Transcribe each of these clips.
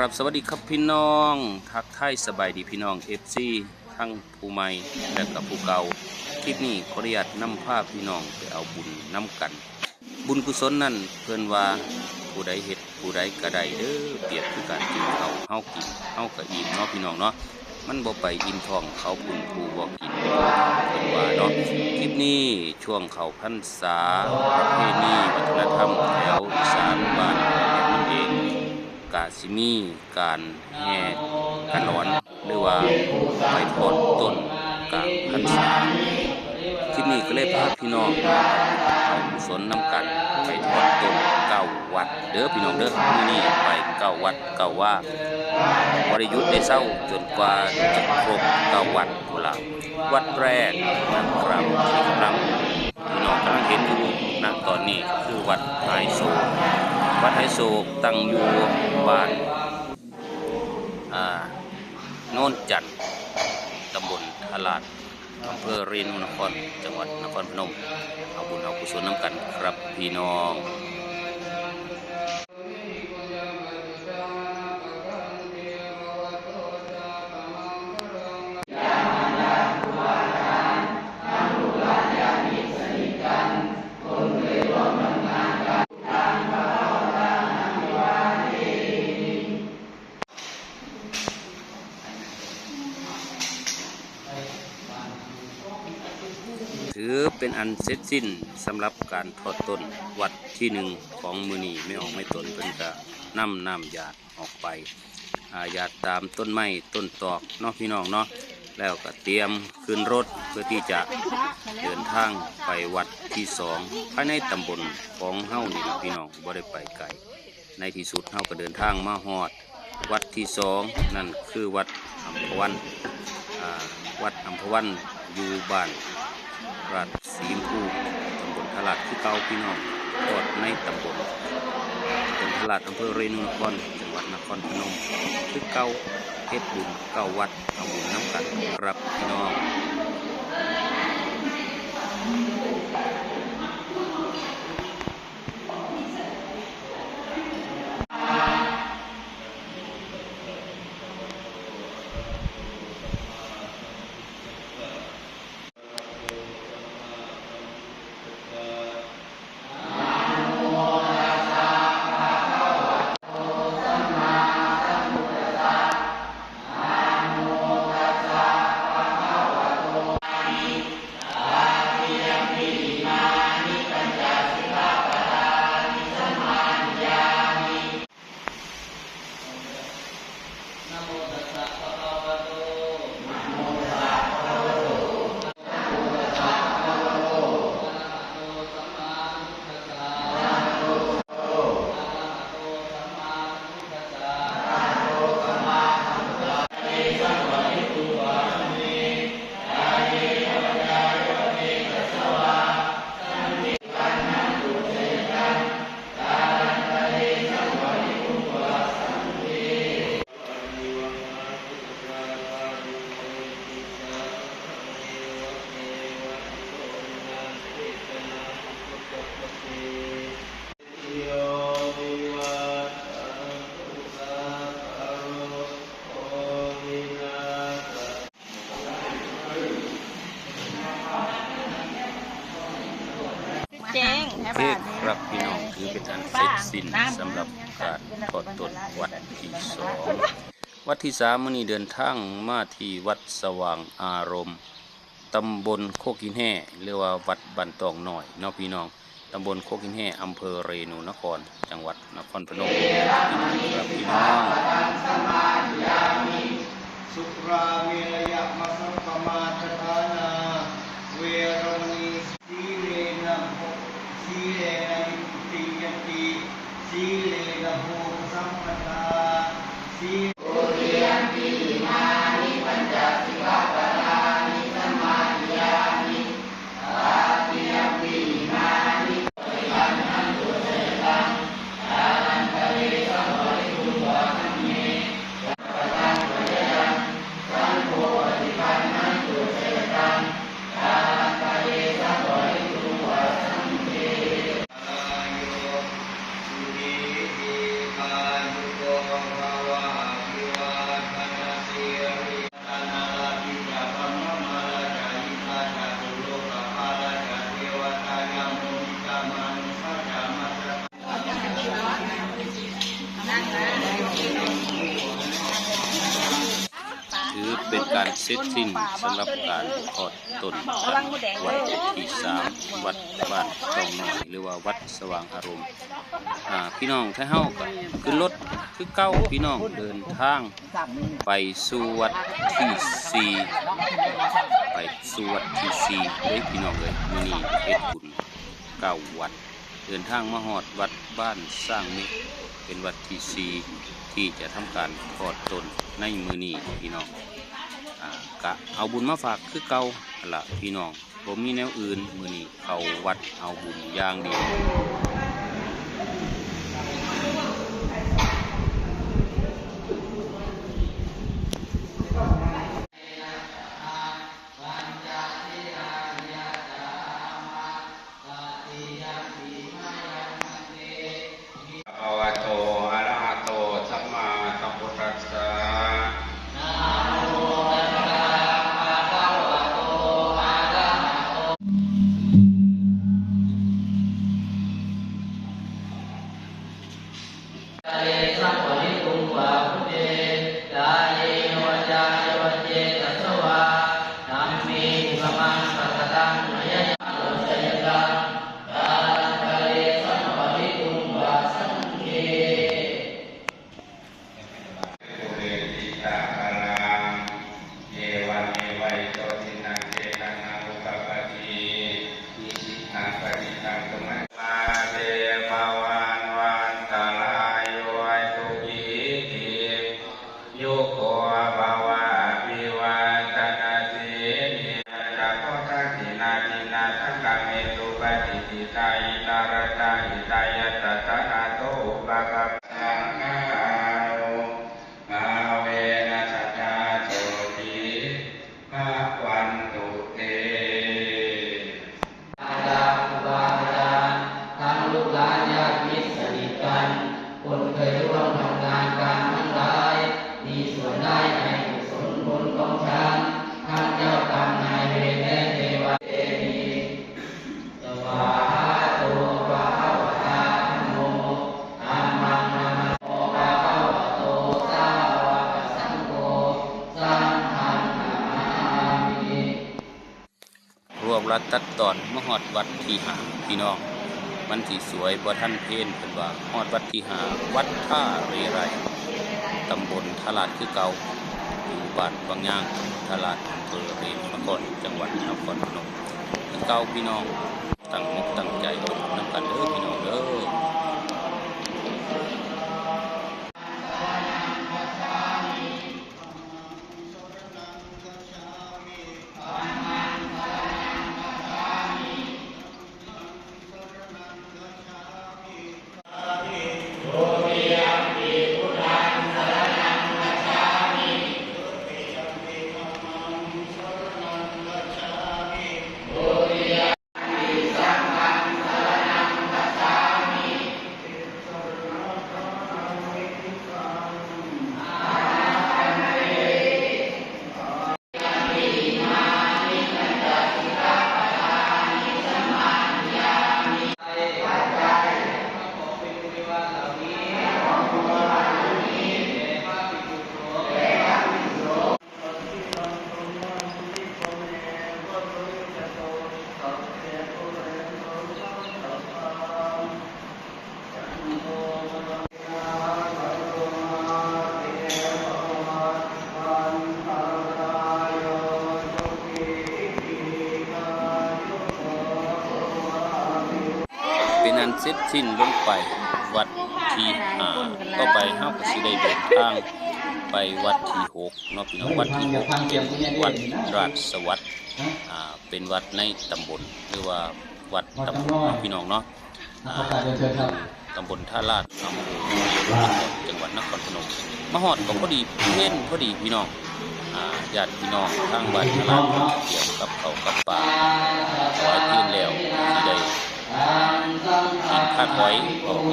ครับสวัสดีครับพี่น้องทักทายสบายดีพี่น้องเอฟซีทั้งผู้ใหม่และกับผู้เก่าคลิปนี้ขออนุญาตนำภาพพี่น้องไปเอาบุญน้ำกัน บุญกุศลนั่นเพื่อนว่าผู้ใดเฮ็ดผู้ใดกระไดเด้อเปรียบคือการกินเขาเฮากินเฮากะอิ่มเนาะพี่น้องเนาะมันบ่ไปอิ่มท้องเขาบุญผู้บ่กินเพิ่นว่าเนาะคลิปนี้ช่วงเขาพรรษาประเพณีวัฒนธรรมแถวอีสานบ้าน กาสิมีการแห่กันอนหรือว่าไปทอดต้นกลางพรรษาที่นี่ก็เลยพาพี่น้องเอากุศลน้ำกันไปทอดต้นเก้าวัด เด้อพี่น้องเด้อมื้อนี้ไปเก้าวัดเก้าว่าบริยุทธ์ได้เศร้าจนกว่าจะครบเก้าวัดพุละวัดแรกนะครับที่กำลังพี่น้องกำลังเห็นอยู่ณตอนนี้คือวัดไฮโซ วัดไฮโซกตั้งอยู่บ้านโน่นจันตำบลทลาดอำเภอเรนูนคร จังหวัดนครพนม เอาบุญเอากุศลน้ำกันครับพี่น้อง เป็นอันเสร็จสิ้นสำหรับการทอดต้นวัดที่หนึ่งของมือนีไม่ออกไม่ตนเพิ่นก็นำน้ำหยาดออกไปหยาดตามต้นไม้ต้นตอกเนาะพี่น้องเนาะแล้วก็เตรียมขึ้นรถเพื่อที่จะเดินทางไปวัดที่สองภายในตำบลของเฮ้านี่พี่น้องบ่ได้ไปไกลในที่สุดเฮ้าก็เดินทางมาฮอด วัดที่สองนั่นคือวัดอัมพวันวัดอัมพวันอยู่บ้านราช สีชมพูตำบลทลาดที่เก้าพี่น้องตอดในตำบลตำบลทลาดอำเภอเรนูนครจังหวัดนครพนมคือเก้าเพชรบุญเก้าวัดทำบุญน้ำกันครับพี่น้อง เจ๊งเทศครับพี่น้องคือเป็นอันเสร็จสิ้นสำหรับการทอดต้นวัดที่สองวัดที่สามมนี้เดินทางมาที่วัดสว่างอารมณ์ตำบลโคกินแห่เรียกว่าวัดบันตองหน่อยเนาะพี่น้องตำบลโคกินแห่อำเภอเรนูนคร จังหวัดนครพนมครับพี่น้องสุราเมรยะมัสสมาทฐานา เวรมณีสีเลนะโภสีเลนะนิพุติยติ สีเล เสร็จสิ้นสำหรับการทอดต้นกันวัดที่สามวัดบ้านตองน้อยหรือว่าวัดสว่างอารมณ์พี่น้องถ้าเฮาก็ขึ้นรถคือเก้าพี่น้องเดินทาง ไปสู่วัดที่สี่ไปสู่วัดที่สี่เลยพี่น้องเลยมือนี้เฮ็ดบุญเก้าวัด เดินทางมาฮอดวัดบ้านสร้างมิตรเป็นวัดที่สี่ที่จะทำการทอดตนในมือนี้พี่น้อง กะเอาบุญมาฝากคือเก่าหั่นละพี่น้องผมมีแนวอื่นมือนี้เขาวัดเอาบุญอย่างเดียว โยโที่หาพี่น้อง มันสีสวยพอท่านเพ้นเป็นว่าฮอดวัดที่หาวัดท่าเรไรตำบลทลาดคือเก่าอยู่บ้านบางย่างทลาดอำเภอเรนนครจังหวัดนครพนมเก่าพี่น้องตั้งมุกตั้งใจเอาบุญน้ำกันเด้อพี่น้อง เป็นอันเสร็จสิ้นลงไปวัดที่ห้าต่อไปเฮาก็สิได้เดินทางไปวัดที่หกเนาะพี่น้องวัดที่หกเป็นวัดราชสวัสดิ์อ่าเป็นวัดในตำบลหรือว่าวัดตำบลเนาะพี่น้องเนาะอ่าตำบลท่าลาดอำเภอเมืองจังหวัดนครพนมมาฮอดก็พอดีเพ่นพอดีพี่น้องญาติพี่น้องทางบ้านท่าลาดเกี่ยวกับเขากับปลาขอให้เพียนแล้วสิได้ ขาวหอยบอกไง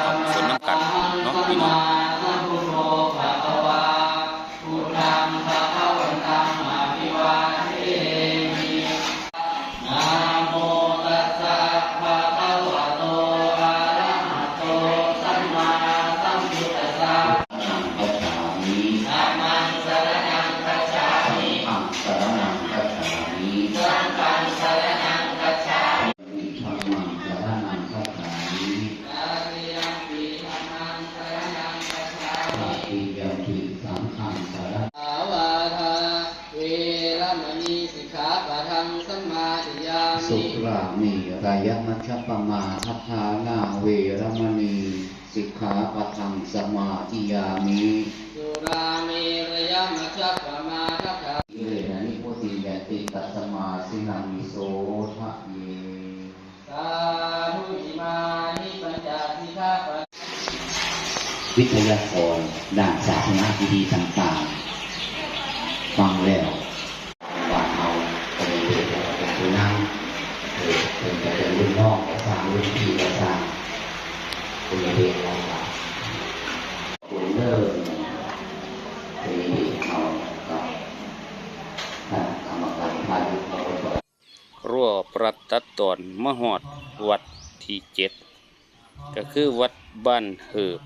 เอาส่วนน้ำกันเนาะพี่น้อง ยมัชฌปมาทัฏฐานาเวรมณี สิกขาปะทังสมาธิยามิสุราเมรยมัชฌปมาทัฏฐาอิเรนะนิพุติยติตัสสมาสินังวิโสทะเยสาธุอิมานิปัญจสิกขาปะวิทยากรด้านศาสนาดีๆต่างๆ ฟังแล้วว่าเอาเป็นเด็กเป็นผู้นำเออเป็นจะเป็นรุ่นน้องก็สร้างรุ่นพี่ก็สร้างคุณเรียนเราละคุณเลิศที่เอากับท่านกรรมการพายุเขาก็ รั่วประตัดตอนมหอดวัดที่เจ็ดก็คือวัดบ้านเหิบ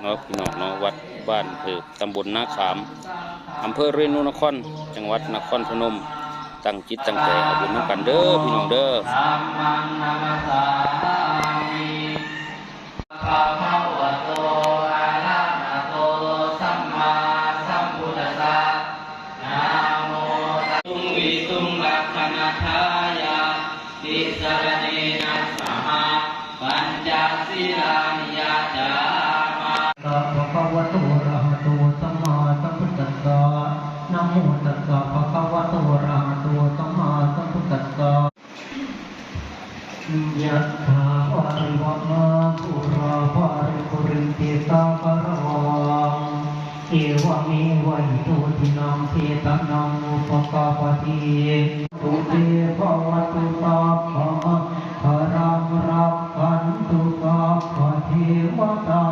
เนาะพี่น้องเนาะวัดบ้านเหิบตำบลนาขามอำเภอเรนูนคร จังหวัดนครพนม ตั้งจิตตั้งใจเอาบุญนำกันเด้อพี่น้องเด้อ ยะถาวะริวะนาปุราภาริปุรินติสาคารังเอวเมวะอิโตทินังเทตนังอุปกาปติตุเตภวตุสัพพะพะรังรักขันตุสัพพะเทวตา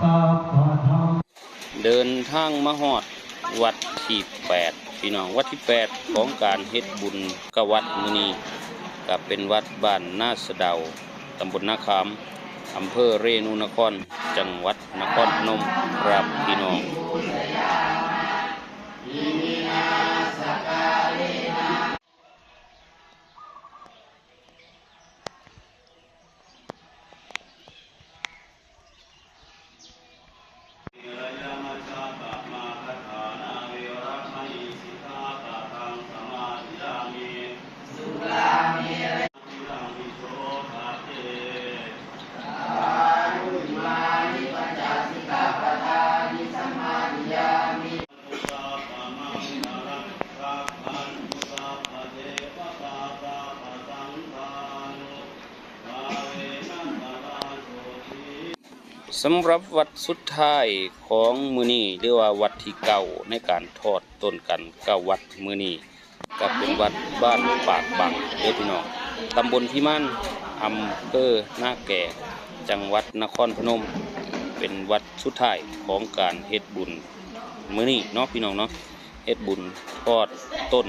สัพพะธรรมเดินทางมาฮอดวัดที่แปดพี่น้องวัดที่แปดของการเฮ็ดบุญกวัดมือนี้ กับเป็นวัดบ้านนาสเดาตำบลนาคามอำเภอเรนูนคร จังหวัดนครพนมครับพี่น้อง สำหรับวัดสุดท้ายของมือนี้หรือว่าวัดที่เก่าในการทอดต้นกันเก้าวัดมือนี้ก็เป็นวัดบ้านปากบังเด้อพี่น้องตำบลพิมานอำเภอหน้าแก่ จังหวัดนครพนม เป็นวัดสุดท้ายของการเฮ็ดบุญมือนี้เนาะพี่น้องเนาะเฮ็ดบุญทอดต้น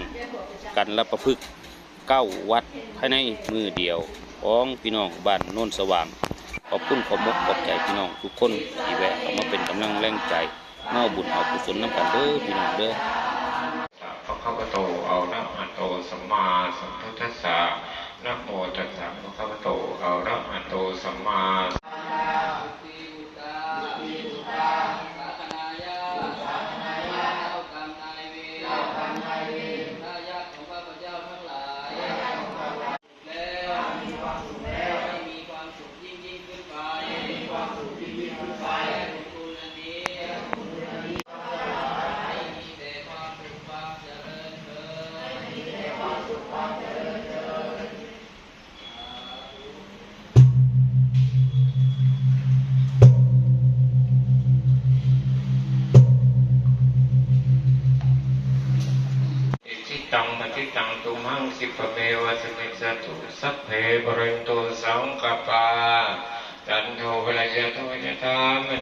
กันละประพฤกเก้าวัดภายในมือเดียวของพี่น้องบ้านโน้นสว่าง ขอบคุณขอบมกขอบใจพี่น้องทุกคนที่แวะเข้ามาเป็นกำลังแรงใจเมาบุญเอากุศลน้ำกันเด้อพี่น้องเด้อ เพบรินตุสังกปาจันโทเวลยะโทยะธาม